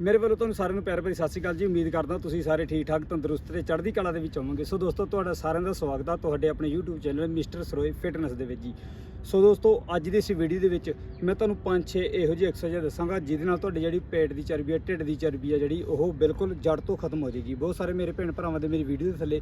ਮੇਰੇ ਵੱਲੋਂ ਤੁਹਾਨੂੰ ਸਾਰਿਆਂ ਨੂੰ ਪਿਆਰ ਭਰੀ ਸਤਿ ਸ਼੍ਰੀ ਅਕਾਲ ਜੀ। ਉਮੀਦ ਕਰਦਾ ਤੁਸੀਂ ਸਾਰੇ ਠੀਕ ਠਾਕ ਤੰਦਰੁਸਤ ਤੇ ਚੜ੍ਹਦੀ ਕਲਾ ਦੇ ਵਿੱਚ ਹੋਵੋਗੇ। ਸੋ ਦੋਸਤੋ, ਤੁਹਾਡਾ ਸਾਰਿਆਂ ਦਾ ਸਵਾਗਤ ਆ ਤੁਹਾਡੇ ਆਪਣੇ YouTube channel mister Saroye fitness ਦੇ ਵਿੱਚ ਜੀ। ਸੋ ਦੋਸਤੋ, ਅੱਜ ਦੀ ਇਸ ਵੀਡੀਓ ਦੇ ਵਿੱਚ ਮੈਂ ਤੁਹਾਨੂੰ 5-6 ਇਹੋ ਜਿਹੇ ਐਕਸਰਸਾਈਜ਼ ਦੱਸਾਂਗਾ, ਜਿਹਦੇ ਨਾਲ ਤੁਹਾਡੀ ਜਿਹੜੀ ਪੇਟ ਦੀ ਚਰਬੀ ਹੈ ਢਿੱਡ ਦੀ ਚਰਬੀ ਹੈ ਜਿਹੜੀ, ਉਹ ਬਿਲਕੁਲ ਜੜ ਤੋਂ ਖਤਮ ਹੋ ਜਾਏਗੀ। ਬਹੁਤ ਸਾਰੇ ਮੇਰੇ ਭੈਣ ਭਰਾਵਾਂ ਦੇ ਮੇਰੀ ਵੀਡੀਓ ਦੇ ਥੱਲੇ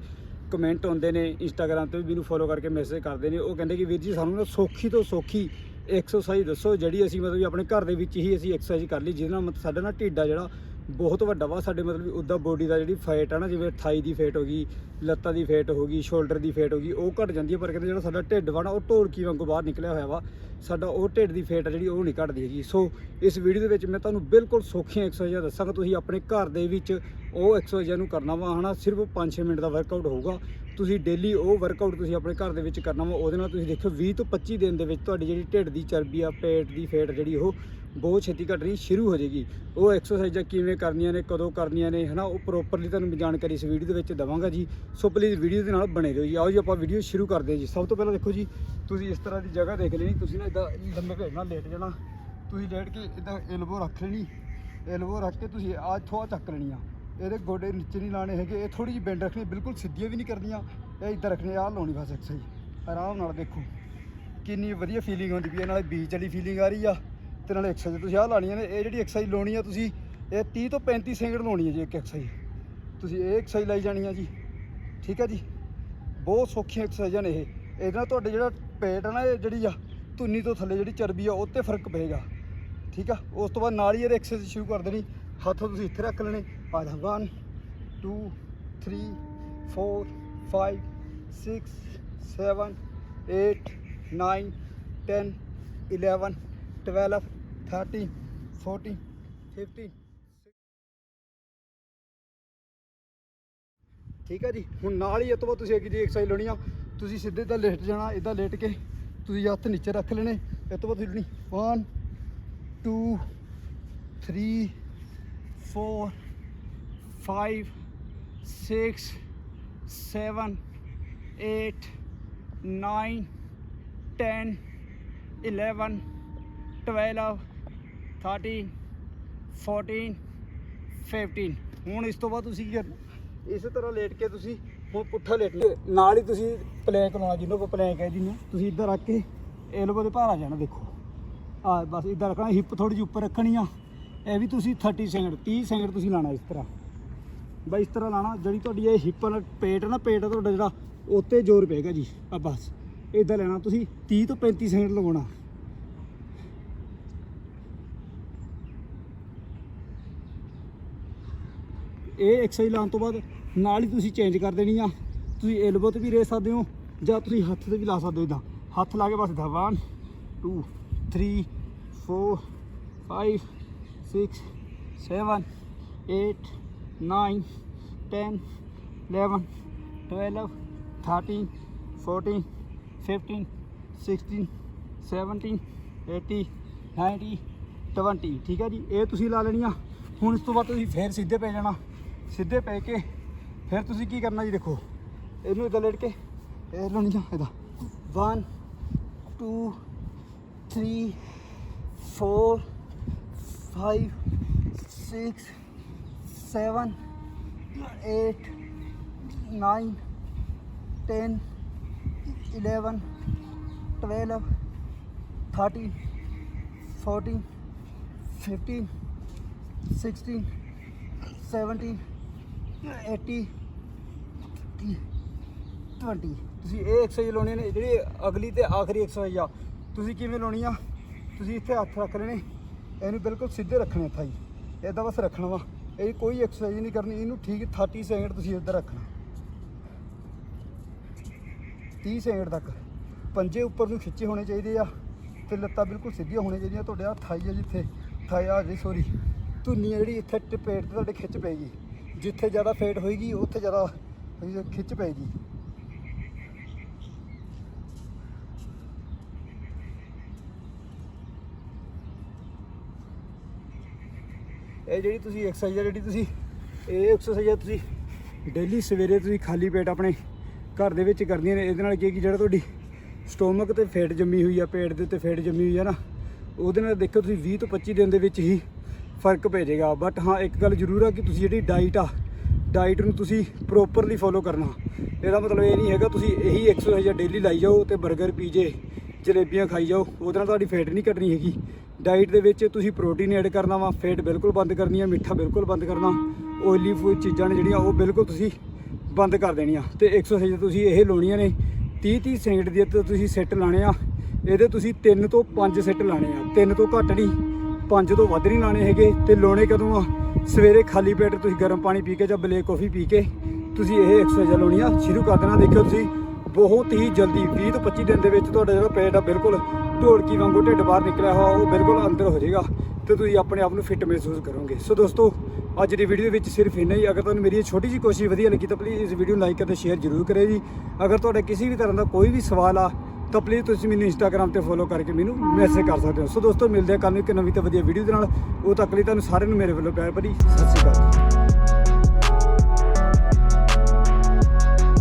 ਕਮੈਂਟ ਆਉਂਦੇ ਨੇ ਇੰਸਟਾਗ੍ਰam ਤੇ ਵੀ ਮੈਨੂੰ ਫੋਲੋ ਕਰਕੇ ਮੈਸੇਜ ਕਰਦੇ ਨੇ। ਉਹ ਕਹਿੰਦੇ ਕਿ ਵੀਰ ਜੀ, ਸਾਨੂੰ ਨਾ ਸੌਖੀ ਤੋਂ ਸੌਖੀ ਐਕਸਰਸਾਈਜ਼ ਦੱਸੋ, ਜਿਹੜੀ ਅਸੀਂ ਮਤਲਬ ਵੀ ਆਪਣੇ ਘਰ ਦੇ ਵਿੱਚ ਹੀ ਅਸੀਂ ਐਕਸਰਸਾਈਜ਼ ਕਰ ਲਈ, ਜਿਹਦੇ ਨਾਲ ਮਤਲਬ ਸਾਡਾ ਨਾ ਢਿੱਡ ਆ ਜਿਹੜਾ ਬਹੁਤ ਵੱਡਾ ਵਾ, ਸਾਡੇ ਮਤਲਬ ਵੀ ਉੱਦਾਂ ਬੋਡੀ ਦਾ ਜਿਹੜੀ ਫੈਟ ਆ ਨਾ, ਜਿਵੇਂ ਥਾਈ ਦੀ ਫੈਟ ਹੋ ਗਈ, ਲੱਤਾਂ ਦੀ ਫੈਟ ਹੋ ਗਈ ਸ਼ੋਲਡਰ ਦੀ ਫੈਟ ਹੋ ਗਈ, ਉਹ ਘਟ ਜਾਂਦੀ ਹੈ ਪਰ ਕਹਿੰਦੇ ਜਿਹੜਾ ਸਾਡਾ ਢਿੱਡ ਵਾ ਨਾ, ਉਹ ਢੋਲਕੀ ਵਾਂਗੂ ਬਾਹਰ ਨਿਕਲਿਆ ਹੋਇਆ ਵਾ। ਸਾਡਾ ਉਹ ਢਿੱਡ ਦੀ ਫੇਟ ਆ ਜਿਹੜੀ ਉਹ ਨਹੀਂ ਘਟਦੀ ਹੈਗੀ। ਸੋ ਇਸ ਵੀਡੀਓ ਦੇ ਵਿੱਚ ਮੈਂ ਤੁਹਾਨੂੰ ਬਿਲਕੁਲ ਸੌਖੀਆਂ ਐਕਸਰਸਾਈਜ਼ਾਂ ਦੱਸਾਂਗਾ। ਤੁਸੀਂ ਆਪਣੇ ਘਰ ਦੇ ਵਿੱਚ ਉਹ ਐਕਸਰਸਾਈਜ਼ਾਂ ਨੂੰ ਕਰਨਾ ਵਾ, ਹਨਾ? ਸਿਰਫ 5-6 ਮਿੰਟ ਦਾ ਵਰਕਆਊਟ ਹੋਊਗਾ। ਤੁਸੀਂ ਡੇਲੀ ਉਹ ਵਰਕਆਊਟ ਤੁਸੀਂ ਆਪਣੇ ਘਰ ਦੇ ਵਿੱਚ ਕਰਨਾ ਵਾ, ਉਹਦੇ ਨਾਲ ਤੁਸੀਂ ਦੇਖਿਓ 20 ਤੋਂ 25 ਦਿਨ ਦੇ ਵਿੱਚ ਤੁਹਾਡੀ ਜਿਹੜੀ ਢਿੱਡ ਦੀ ਚਰਬੀ ਆ, ਪੇਟ ਦੀ ਫੇਟ ਜਿਹੜੀ ਉਹ ਬਹੁਤ ਛੇਤੀ ਘਟਣੀ ਸ਼ੁਰੂ ਹੋ ਜਾਏਗੀ। ਉਹ ਐਕਸਰਸਾਈਜ਼ਾਂ ਕਿਵੇਂ ਕਰਨੀਆਂ ਨੇ, ਕਦੋਂ ਕਰਨੀਆਂ ਨੇ, ਹਨਾ? ਉਹ ਪ੍ਰੋਪਰਲੀ ਤੁਹਾਨੂੰ ਜਾਣਕਾਰੀ ਇਸ ਵੀਡੀਓ ਦੇ ਵਿੱਚ ਦਵਾਂਗਾ ਜੀ। ਸੋ ਪਲੀਜ਼ ਵੀਡੀਓ ਦੇ ਨਾਲ ਬਣੇ ਰਹੋ ਜੀ। ਆਓ ਜੀ, ਆਪਾਂ ਵੀਡੀਓ ਸ਼ੁਰੂ ਕਰਦੇ ਹਾਂ ਜੀ। ਸਭ ਤੋਂ ਪਹਿਲਾਂ ਦੇਖੋ ਜੀ, ਤੁਸੀਂ ਇਸ ਤਰ੍ਹਾਂ ਦੀ ਜਗ੍ਹਾ ਦੇਖ ਲੈਣੀ। ਤੁਸੀਂ ਨਾ ਇਦਾਂ ਲੰਮੇ ਪੈ ਲੇਟ ਜਾਣਾ। ਤੁਸੀਂ ਲੇਟ ਕੇ ਇਦਾਂ ਐਲਬੋ ਰੱਖ ਲੈਣੀ। ਐਲਬੋ ਰੱਖ ਕੇ ਤੁਸੀਂ ਆਹ ਇੱਥੋਂ ਆ ਚੱਕ ਲੈਣੀ ਆ। ਇਹਦੇ ਗੋਡੇ ਨੀਚੇ ਨਹੀਂ ਲਾਣੇ ਹੈਗੇ। ਇਹ ਥੋੜੀ ਜਿਹੀ ਬੈਂਡ ਰੱਖਣੀ, ਬਿਲਕੁਲ ਸਿੱਧੀਆਂ ਵੀ ਨਹੀਂ ਕਰਨੀਆਂ। ਇਹ ਇੱਦਾਂ ਰੱਖਣੀ, ਆਹ ਲਾਉਣੀ ਬਸ ਐਕਸਰਸਾਈਜ਼ ਆਰਾਮ ਨਾਲ ਦੇਖੋ। ਕਿੰਨੀ ਵਧੀਆ ਫੀਲਿੰਗ ਹੁੰਦੀ ਵੀ ਨਾਲੇ ਬੀਚ ਵਾਲੀ ਫੀਲਿੰਗ ਆ ਰਹੀ ਆ। ਤੇ ਨਾਲੇ ਐਕਸਰਸਾਈਜ਼ ਤੁਸੀਂ ਆਹ ਲਾਣੀਆਂ ਨੇ। ਇਹ ਜਿਹੜੀ ਐਕਸਰਸਾਈਜ਼ ਲਾਉਣੀ ਆ ਤੁਸੀਂ, ਇਹ 30 ਤੋਂ 35 ਸੈਕਿੰਡ ਲਾਉਣੀ ਹੈ ਜੀ ਇੱਕ ਐਕਸਰਸਾਈਜ਼ ਤੁਸੀਂ ਇਹ ਐਕਸਰਸਾਈਜ਼ ਲਾਈ ਜਾਣੀ ਆ ਜੀ। ਠੀਕ ਆ ਜੀ। ਬਹੁਤ ਸੌਖੀਆਂ ਐਕਸਰਸਾਈਜ਼ਾਂ ਨੇ ਇਹ। ਇਹਦੇ ਨਾਲ ਤੁਹਾਡੇ ਜਿਹੜਾ ਪੇਟ ਆ ਨਾ, ਇਹ ਜਿਹੜੀ ਆ ਧੁੰਨੀ ਤੋਂ ਥੱਲੇ ਜਿਹੜੀ ਚਰਬੀ ਆ, ਉਹ ਤੇ ਫ਼ਰਕ ਪਏਗਾ। ਠੀਕ ਆ? ਉਸ ਤੋਂ ਬਾਅਦ ਨਾਲ ਹੀ ਇਹਦੇ ਐਕਸਰਸਾਈਜ਼ ਸ਼ੁਰੂ ਕਰ ਦੇਣੀ। ਹੱਥ ਤੁਸੀਂ ਇੱਥੇ ਰੱਖ ਲੈਣੇ। ਆ ਜਾ 1 2 3 4 5 6 7 8 9 10 11 12 13 14 15 ਠੀਕ ਆ ਜੀ? ਹੁਣ ਨਾਲ ਹੀ ਇਹ ਤੋਂ ਬਾਅਦ ਤੁਸੀਂ ਅੱਗੇ ਦੀ ਐਕਸਰਸਾਈਜ਼ ਲਾਉਣੀ ਆ। ਤੁਸੀਂ ਸਿੱਧੇ ਤਾਂ ਲੇਟ ਜਾਣਾ ਇਦਾਂ ਲੇਟ ਕੇ ਤੁਸੀਂ ਹੱਥ ਨੀਚੇ ਰੱਖ ਲੈਣੇ, ਇਹ ਤੋਂ ਬਾਅਦ ਤੁਸੀਂ ਲਾਉਣੀ 1 2 3 4 5 6 7 8 9 10 11 12 13 14 15 ਹੁਣ ਇਸ ਤੋਂ ਬਾਅਦ ਤੁਸੀਂ ਕੀ ਕਰਨਾ? ਇਸੇ ਤਰ੍ਹਾਂ ਲੇਟ ਕੇ ਤੁਸੀਂ ਹੁਣ ਪੁੱਠਾ ਲੇਟਣਾ ਨਾਲ ਹੀ ਤੁਸੀਂ ਪਲੈਂਕ ਲਾਉਣਾ, ਜਿਹਨੂੰ ਕੋ ਪਲੈਂਕ ਹੈ। ਜਿਹਨੂੰ ਤੁਸੀਂ ਇੱਧਰ ਰੱਖ ਕੇ ਐਲਬੋ ਦੇ ਭਾਰ ਆ ਜਾਣਾ ਦੇਖੋ ਆ, ਬਸ ਇੱਧਰ ਰੱਖਣਾ ਹਿੱਪ ਥੋੜੀ ਜਿਹੀ ਉੱਪਰ ਰੱਖਣੀ ਆ। ਇਹ ਵੀ ਤੁਸੀਂ 30 ਸੈਕਿੰਡ 30 ਸੈਕਿੰਡ ਤੁਸੀਂ ਲਾਣਾ ਇਸ ਤਰ੍ਹਾਂ। ਬਈ ਇਸ ਤਰ੍ਹਾਂ ਲਾਣਾ ਜਿਹੜੀ ਤੁਹਾਡੀ ਇਹ ਹਿੱਪ ਨਾਲ ਪੇਟ ਨਾ, ਪੇਟ ਆ ਤੁਹਾਡਾ ਜਿਹੜਾ ਉੱਤੇ ਜ਼ੋਰ ਪਏਗਾ ਜੀ। ਆ ਬਸ ਇਦਾਂ ਲੈਣਾ ਤੁਸੀਂ 30 ਤੋਂ 35 ਸੈਕਿੰਡ ਲਗਾਉਣਾ ਇਹ ਐਕਸਰਸਾਈਜ਼ ਲਾਉਣ ਤੋਂ ਬਾਅਦ ਨਾਲ ਹੀ ਤੁਸੀਂ ਚੇਂਜ ਕਰ ਦੇਣੀ ਆ। ਤੁਸੀਂ ਐਲਬੋ ਤੇ ਵੀ ਰੇ ਸਕਦੇ ਹੋ ਜਾਂ ਤੁਸੀਂ ਹੱਥ ਤੇ ਵੀ ਲਾ ਸਕਦੇ ਹੋ ਇਦਾਂ ਹੱਥ ਲਾ ਕੇ ਬਸ ਦਾ 1 2 3 4 5 6 7 8 9 10 11 12 13 14 15 16 17 18 19 20 ਠੀਕ ਹੈ ਜੀ? ਇਹ ਤੁਸੀਂ ਲਾ ਲੈਣੀ ਆ। ਹੁਣ ਇਸ ਤੋਂ ਬਾਅਦ ਤੁਸੀਂ ਫੇਰ ਸਿੱਧੇ ਪੈ ਜਾਣਾ। ਸਿੱਧੇ ਪੈ ਕੇ ਫਿਰ ਤੁਸੀਂ ਕੀ ਕਰਨਾ ਜੀ ਦੇਖੋ? ਇਹਨੂੰ ਇਦਾਂ ਲੇਟ ਕੇ ਇਹ ਲਾਉਣੀ ਜਾਂ ਇਹਦਾ। 1 2 3 4 5 6 7 8 9 10 11 12 13 14 15 16 17 80 20 ਤੁਸੀਂ ਇਹ ਐਕਸਰਸਾਈਜ਼ ਲਾਉਣੀ ਨੇ, ਜਿਹੜੀ ਅਗਲੀ ਤੇ ਆਖਰੀ ਐਕਸਰਸਾਈਜ਼ ਆ। ਤੁਸੀਂ ਕਿਵੇਂ ਲਾਉਣੀ ਆ? ਤੁਸੀਂ ਇੱਥੇ ਹੱਥ ਰੱਖ ਲੈਣੇ, ਇਹਨੂੰ ਬਿਲਕੁਲ ਸਿੱਧੇ ਰੱਖਣੇ ਥਾਈ ਇਦਾਂ ਬਸ ਰੱਖਣਾ ਵਾ। ਇਹ ਕੋਈ ਐਕਸਰਸਾਈਜ਼ ਨਹੀਂ ਕਰਨੀ, ਇਹਨੂੰ ਠੀਕ 30 ਸੈਕਿੰਡ ਤੁਸੀਂ ਇੱਧਰ ਰੱਖਣਾ। 30 ਸੈਕਿੰਡ ਤੱਕ। ਪੰਜੇ ਉੱਪਰ ਨੂੰ ਖਿੱਚੇ ਹੋਣੇ ਚਾਹੀਦੇ ਆ। ਤੇ ਲੱਤਾਂ ਬਿਲਕੁਲ ਸਿੱਧੀਆਂ ਹੋਣੀਆਂ ਚਾਹੀਦੀਆਂ। ਤੁਹਾਡੇ ਆ ਥਾਈ ਆ ਜਿੱਥੇ। ਥਾਈ ਆ ਜੀ ਸੋਰੀ ਧੁੰਨੀ ਆ ਜਿਹੜੀ ਇੱਥੇ ਟ- ਪੇਟ ਤੇ ਤੁਹਾਡੇ ਖਿੱਚ ਪਏਗੀ। ਜਿੱਥੇ ਜ਼ਿਆਦਾ ਫੇਟ ਹੋਏਗੀ, ਉੱਥੇ ਜ਼ਿਆਦਾ ਖਿੱਚ ਪਏਗੀ। ਇਹ ਜਿਹੜੀ ਤੁਸੀਂ ਐਕਸਰਸਾਈਜ਼ ਆ, ਜਿਹੜੀ ਤੁਸੀਂ ਇਹ ਐਕਸਰਸਾਈਜ਼ ਆ, ਤੁਸੀਂ ਡੇਲੀ ਸਵੇਰੇ ਤੁਸੀਂ ਖਾਲੀ ਪੇਟ ਆਪਣੇ ਘਰ ਦੇ ਵਿੱਚ ਕਰਦੀਆਂ ਨੇ। ਇਹਦੇ ਨਾਲ ਕੀ ਕਿ ਜਿਹੜਾ ਤੁਹਾਡੀ ਸਟੋਮਕ ਤੇ ਫੇਟ ਜੰਮੀ ਹੋਈ ਆ, ਪੇਟ ਦੇ ਉੱਤੇ ਫੇਟ ਜੰਮੀ ਹੋਈ ਆ ਨਾ, ਉਹਦੇ ਨਾਲ ਦੇਖੋ ਤੁਸੀਂ 20 ਤੋਂ 25 ਦਿਨ ਦੇ ਵਿੱਚ ਹੀ ਫ਼ਰਕ ਪੈ ਜਾਏਗਾ ਬਟ ਹਾਂ, ਇੱਕ ਗੱਲ ਜ਼ਰੂਰ ਆ ਕਿ ਤੁਸੀਂ ਜਿਹੜੀ ਡਾਈਟ ਆ ਡਾਈਟ ਨੂੰ ਤੁਸੀਂ ਪ੍ਰੋਪਰਲੀ ਫੋਲੋ ਕਰਨਾ। ਇਹਦਾ ਮਤਲਬ ਇਹ ਨਹੀਂ ਹੈਗਾ, ਤੁਸੀਂ ਇਹੀ ਐਕਸਰਸਾਈਜ਼ ਡੇਲੀ ਲਾਈ ਜਾਓ ਤੇ 버ਗਰ ਪੀਜੇ ਜਲੇਬੀਆਂ ਖਾਈ ਜਾਓ। ਉਹਦੇ ਨਾਲ ਤੁਹਾਡੀ ਫੈਟ ਨਹੀਂ ਘਟਣੀ ਹੈਗੀ। ਡਾਈਟ ਦੇ ਵਿੱਚ ਤੁਸੀਂ ਪ੍ਰੋਟੀਨ ਐਡ ਕਰਨਾ ਵਾ ਫੈਟ ਬਿਲਕੁਲ ਬੰਦ ਕਰਨੀ ਹੈ ਮਿੱਠਾ ਬਿਲਕੁਲ ਬੰਦ ਕਰਨਾ। ਓਇਲੀ ਫੂਡ ਚੀਜ਼ਾਂ ਨੇ ਜਿਹੜੀਆਂ, ਉਹ ਬਿਲਕੁਲ ਤੁਸੀਂ ਬੰਦ ਕਰ ਦੇਣੀਆਂ। ਤੇ ਐਕਸਰਸਾਈਜ਼ ਤੁਸੀਂ ਇਹ ਲਾਉਣੀਆਂ ਨੇ 30 30 ਸੈਕਿੰਡ ਦੀ ਤੁਸੀਂ ਸੈੱਟ ਲਾਣੇ ਆ। ਇਹਦੇ ਤੁਸੀਂ 3 ਤੋਂ 5 ਸੈੱਟ ਲਾਣੇ ਆ। 3 ਤੋਂ ਘੱਟ ਨਹੀਂ ਪੰਜ ਤੋਂ ਵੱਧ ਨਹੀਂ ਲਾਣੇ ਹੈਗੇ ਤੇ ਲਾਉਣੇ ਕਦੋਂ ਆ? ਸਵੇਰੇ ਖਾਲੀ ਪੇਟ ਤੁਸੀਂ ਗਰਮ ਪਾਣੀ ਪੀ ਕੇ ਜਾਂ ਬਲੇਕ ਕਾਫੀ ਪੀ ਕੇ ਤੁਸੀਂ ਇਹ ਐਕਸਰਸਾਈਜ਼ ਲਾਉਣੀ ਆ। ਸ਼ੁਰੂ ਕਰ ਦੇਣਾ। ਦੇਖਿਓ ਤੁਸੀਂ, ਬਹੁਤ ਹੀ ਜਲਦੀ 20 ਤੋਂ 25 ਦਿਨ ਦੇ ਵਿੱਚ ਤੁਹਾਡਾ ਜਿਹੜਾ ਪੇਟ ਆ ਬਿਲਕੁਲ ਢੋਲਕੀ ਵਾਂਗੂ ਢਿੱਡ ਬਾਹਰ ਨਿਕਲਿਆ ਹੋਇਆ, ਉਹ ਬਿਲਕੁਲ ਅੰਦਰ ਹੋ ਜਾਏਗਾ ਤੇ ਤੁਸੀਂ ਆਪਣੇ ਆਪ ਨੂੰ ਫਿੱਟ ਮਹਿਸੂਸ ਕਰੋਗੇ। ਸੋ ਦੋਸਤੋ, ਅੱਜ ਦੀ ਵੀਡੀਓ ਵਿੱਚ ਸਿਰਫ ਇੰਨਾ ਹੀ। ਅਗਰ ਤੁਹਾਨੂੰ ਮੇਰੀ ਇਹ ਛੋਟੀ ਜਿਹੀ ਕੋਸ਼ਿਸ਼ ਵਧੀਆ ਲੱਗੀ ਤਾਂ ਪਲੀਜ਼ ਇਸ ਵੀਡੀਓ ਨੂੰ ਲਾਈਕ ਅਤੇ ਸ਼ੇਅਰ ਜ਼ਰੂਰ ਕਰਿਓ ਜੀ। ਅਗਰ ਤੁਹਾਡਾ ਕਿਸੇ ਵੀ ਤਰ੍ਹਾਂ ਦਾ ਕੋਈ ਵੀ ਸਵਾਲ ਆ ਤਾਂ ਪਲੀਜ਼ ਤੁਸੀਂ ਮੈਨੂੰ ਇੰਸਟਾਗ੍ਰam ਤੇ ਫੋਲੋ ਕਰਕੇ ਮੈਨੂੰ ਮੈਸੇਜ ਕਰ ਸਕਦੇ ਹੋ। ਸੋ ਦੋਸਤੋ, ਮਿਲਦੇ ਆ ਕੱਲ੍ਹ ਨੂੰ ਇੱਕ ਨਵੀਂ ਤੇ ਵਧੀਆ ਵੀਡੀਓ ਦੇ ਨਾਲ। ਉਹ ਤੱਕ ਲਈ ਤੁਹਾਨੂੰ ਸਾਰਿਆਂ ਨੂੰ ਮੇਰੇ ਵੱਲੋਂ ਪਿਆਰ ਭਰੀ ਸਤਿ ਸ਼੍ਰੀ ਅਕਾਲ।